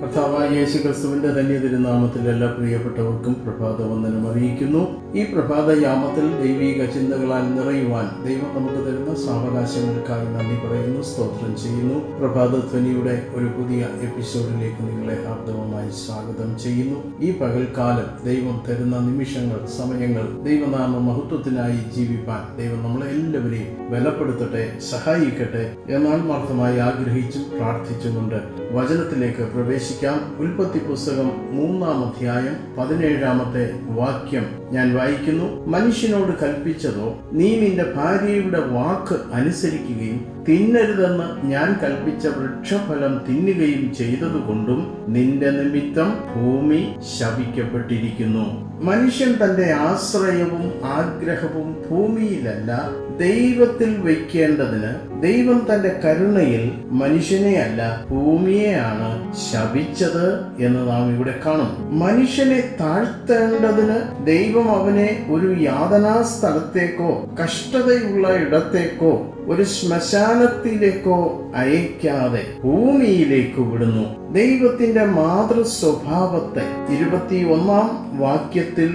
കർത്താവായ യേശു ക്രിസ്തുവിന്റെ ധന്യ തിരുനാമത്തിൽ എല്ലാ പ്രിയപ്പെട്ടവർക്കും പ്രഭാത വന്ദനം അറിയിക്കുന്നു. ഈ പ്രഭാതയാമത്തിൽ ദൈവിക ചിന്തകളാൽ നിറയുവാൻ ദൈവം നമുക്ക് തരുന്ന സാവകാശങ്ങൾക്കായി നന്ദി പറയുന്നു സ്തോത്രം ചെയ്യുന്നു. പ്രഭാത ധ്വനിയുടെ ഒരു പുതിയ എപ്പിസോഡിലേക്ക് നിങ്ങളെ ഹാർദവമായി സ്വാഗതം ചെയ്യുന്നു. ഈ പകൽക്കാലം ദൈവം തരുന്ന നിമിഷങ്ങൾ സമയങ്ങൾ ദൈവനാമ മഹത്വത്തിനായി ജീവിപ്പാൻ ദൈവം നമ്മളെ എല്ലാവരെയും ബലപ്പെടുത്തട്ടെ സഹായിക്കട്ടെ എന്നാത്മാർത്ഥമായി ആഗ്രഹിച്ചും പ്രാർത്ഥിച്ചുകൊണ്ട് വചനത്തിലേക്ക് പ്രവേശിക്കാം. ഉൽപ്പത്തി പുസ്തകം മൂന്നാം അധ്യായം പതിനേഴാമത്തെ വാക്യം ഞാൻ വായിക്കുന്നു മനുഷ്യനോട് കൽപ്പിച്ചതോ നീ നിന്റെ ഭാര്യയുടെ വാക്ക് അനുസരിക്കുകയും തിന്നരുതെന്ന് ഞാൻ കൽപ്പിച്ച വൃക്ഷഫലം തിന്നുകയും ചെയ്തതുകൊണ്ടും നിന്റെ നിമിത്തം ഭൂമി ശപിക്കപ്പെട്ടിരിക്കുന്നു മനുഷ്യൻ തന്റെ ആശ്രയവും ആഗ്രഹവും ഭൂമിയിലല്ല ദൈവത്തിൽ വയ്ക്കേണ്ടതിന് ദൈവം തന്റെ കരുണയിൽ മനുഷ്യനെയല്ല ഭൂമിയെയാണ് ശപിച്ചത് എന്ന് നാം ഇവിടെ കാണും. മനുഷ്യനെ താഴ്ത്തേണ്ടതിന് ദൈവം അവനെ ഒരു യാതനാ സ്ഥലത്തേക്കോ കഷ്ടതയുള്ള ഇടത്തേക്കോ ഒരു ശ്മശാനത്തിലേക്കോ അയക്കാതെ ഭൂമിയിലേക്ക് വിടുന്നു. ദൈവത്തിന്റെ മാതൃ സ്വഭാവത്തെ ഇരുപത്തി ഒന്നാം വാക്യത്തിൽ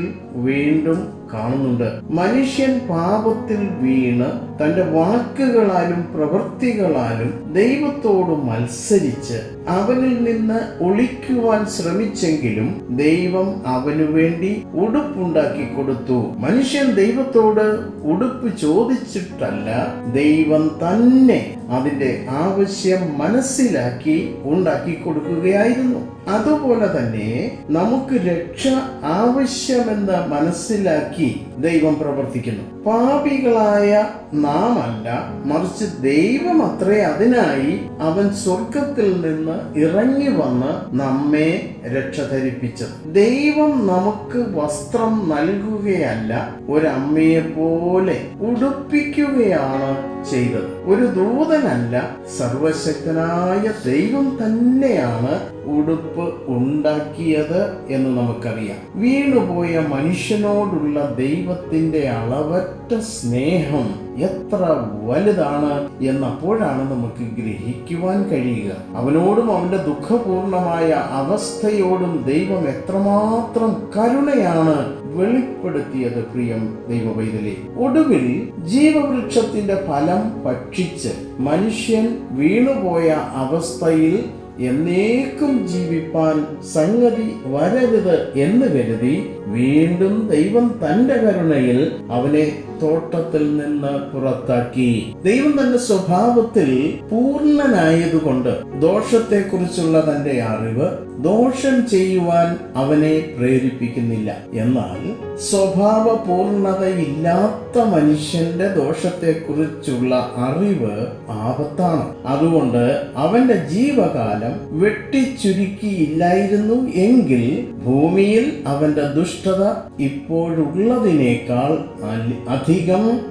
വീണ്ടും കാണുന്നുണ്ട്. മനുഷ്യൻ പാപത്തിൽ വീണ് തന്റെ വാക്കുകളാലും പ്രവൃത്തികളാലും ദൈവത്തോട് മത്സരിച്ച് അവനിൽ നിന്ന് ഒളിക്കുവാൻ ശ്രമിച്ചെങ്കിലും ദൈവം അവനു വേണ്ടി ഉടുപ്പുണ്ടാക്കി കൊടുത്തു. മനുഷ്യൻ ദൈവത്തോട് ഉടുപ്പ് ചോദിച്ചിട്ടല്ല ദൈവം തന്നെ അതിന്റെ ആവശ്യം മനസ്സിലാക്കി ഉണ്ടാക്കി കൊടുക്കുകയായിരുന്നു. അതുപോലെ തന്നെ നമുക്ക് രക്ഷ ആവശ്യമെന്ന് മനസ്സിലാക്കി ദൈവം പ്രവർത്തിക്കുന്നു. പാപികളായ നാം അല്ല മറിച്ച് ദൈവം അത്രേ അതിനായി അവൻ സ്വർഗത്തിൽ നിന്ന് ഇറങ്ങി വന്ന് നമ്മെ രക്ഷ ധരിപ്പിച്ചത്. ദൈവം നമുക്ക് വസ്ത്രം നൽകുകയല്ല ഒരമ്മയെ പോലെ ഉടുപ്പിക്കുകയാണ് ചെയ്തത്. ഒരു ദൂതനല്ല സർവശക്തനായ ദൈവം തന്നെയാണ് ഉടുപ്പ് ഉണ്ടാക്കിയത് എന്ന് നമുക്കറിയാം. വീണുപോയ മനുഷ്യനോടുള്ള ദൈവത്തിന്റെ അളവറ്റ സ്നേഹം എത്ര വലുതാണ് എന്നപ്പോഴാണ് നമുക്ക് ഗ്രഹിക്കുവാൻ കഴിയുക. അവനോടും അവന്റെ ദുഃഖപൂർണമായ അവസ്ഥയോടും ദൈവം എത്രമാത്രം കരുണയാണ് വെളിപ്പെടുത്തിയത് പ്രിയം ദൈവവൈതലേ. ഒടുവിൽ ജീവവൃക്ഷത്തിന്റെ ഫലം ഭക്ഷിച്ച് മനുഷ്യൻ വീണുപോയ അവസ്ഥയിൽ എന്നേക്കും ജീവിപ്പാൻ സംഗതി വരരുത് എന്ന് കരുതി വീണ്ടും ദൈവം തന്റെ കരുണയിൽ അവനെ തോട്ടത്തിൽ നിന്ന് പുറത്താക്കി. ദൈവം തന്റെ സ്വഭാവത്തിൽ പൂർണനായതുകൊണ്ട് ദോഷത്തെക്കുറിച്ചുള്ള തന്റെ അറിവ് ദോഷം ചെയ്യുവാൻ അവനെ പ്രേരിപ്പിക്കുന്നില്ല. എന്നാൽ സ്വഭാവ പൂർണതയില്ലാത്ത മനുഷ്യന്റെ ദോഷത്തെക്കുറിച്ചുള്ള അറിവ് ആപത്താണ്. അതുകൊണ്ട് അവന്റെ ജീവകാലം വെട്ടിച്ചുരുക്കിയില്ലായിരുന്നു എങ്കിൽ ഭൂമിയിൽ അവന്റെ ദുഷ്ടത ഇപ്പോഴുള്ളതിനേക്കാൾ അധികം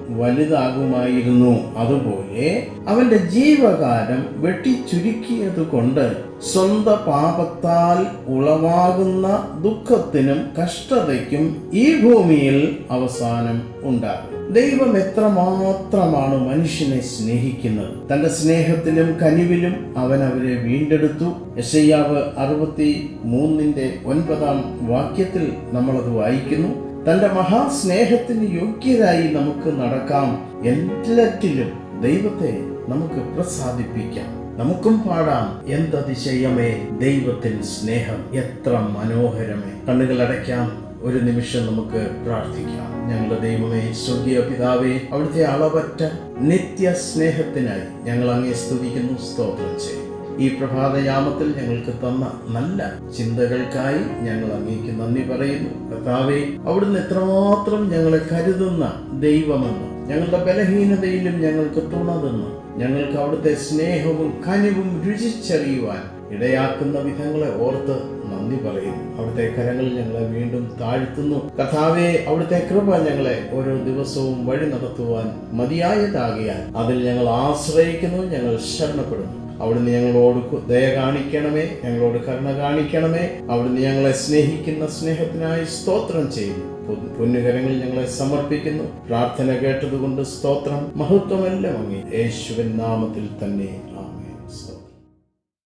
വലുതാകുമായിരുന്നു. അതുപോലെ അവന്റെ ജീവകാലം വെട്ടിച്ചുരുക്കിയത് കൊണ്ട് സ്വന്ത പാപത്താൽ ഉളവാകുന്ന ദുഃഖത്തിനും കഷ്ടതയ്ക്കും ഈ ഭൂമിയിൽ അവസാനം ഉണ്ടാകും. ദൈവം എത്രമാത്രമാണ് മനുഷ്യനെ സ്നേഹിക്കുന്നത്? തന്റെ സ്നേഹത്തിലും കനിവിലും അവൻ അവരെ വീണ്ടെടുത്തു. യശയ്യാവ് അറുപത്തി മൂന്നിന്റെ ഒൻപതാം വാക്യത്തിൽ നമ്മളത് വായിക്കുന്നു. തന്റെ മഹാസ്നേഹത്തിന് യോഗ്യരായി നമുക്ക് നടക്കാം. എല്ലാറ്റിലും ദൈവത്തെ നമുക്ക് പ്രസാദിപ്പിക്കാം. നമുക്കും പാടാം. എന്തതിശയമേ? ദൈവത്തിൻ സ്നേഹം എത്ര മനോഹരമേ. കണ്ണുകൾ അടയ്ക്കാം. ഒരു നിമിഷം നമുക്ക് പ്രാർത്ഥിക്കാം. ഞങ്ങളുടെ ദൈവമേ സ്വർഗീയ പിതാവേ അവിടുത്തെ അളവറ്റ നിത്യ സ്നേഹത്തിനായി ഞങ്ങൾ അങ്ങേ സ്തുതിക്കുന്നു സ്തോത്രം ചെയ്യും ഈ പ്രഭാതയാമത്തിൽ ഞങ്ങൾക്ക് തന്ന നല്ല ചിന്തകൾക്കായി ഞങ്ങൾ അങ്ങേക്ക് നന്ദി പറയുന്നു. കർത്താവെ അവിടുന്ന് എത്രമാത്രം ഞങ്ങളെ കരുതുന്ന ദൈവമെന്ന് ഞങ്ങളുടെ ബലഹീനതയിലും ഞങ്ങൾക്ക് തുണതെന്ന് ഞങ്ങൾക്ക് അവിടുത്തെ സ്നേഹവും കനിവും രുചിച്ചറിയുവാൻ ഇടയാക്കുന്ന വിധങ്ങളെ ഓർത്ത് നന്ദി പറയുന്നു. അവിടുത്തെ കരങ്ങളിൽ ഞങ്ങളെ വീണ്ടും താഴ്ത്തുന്നു. കഥാവെ അവിടുത്തെ കൃപ ഞങ്ങളെ ഓരോ ദിവസവും വഴി നടത്തുവാൻ മതിയായതാകിയാൽ അതിൽ ഞങ്ങൾ ആശ്രയിക്കുന്നു ഞങ്ങൾ ശരണപ്പെടുന്നു. അവിടുന്ന് ഞങ്ങളോട് ദയ കാണിക്കണമേ ഞങ്ങളോട് കരുണ കാണിക്കണമേ. അവിടുന്ന് ഞങ്ങളെ സ്നേഹിക്കുന്ന സ്നേഹത്തിനായി സ്തോത്രം ചെയ്യുന്നു. പൊന്നുകരങ്ങളിൽ ഞങ്ങളെ സമർപ്പിക്കുന്നു. പ്രാർത്ഥന കേട്ടതുകൊണ്ട് സ്തോത്രം മഹത്വമെല്ലാം അങ്ങേ. യേശുവിൻ നാമത്തിൽ തന്നെ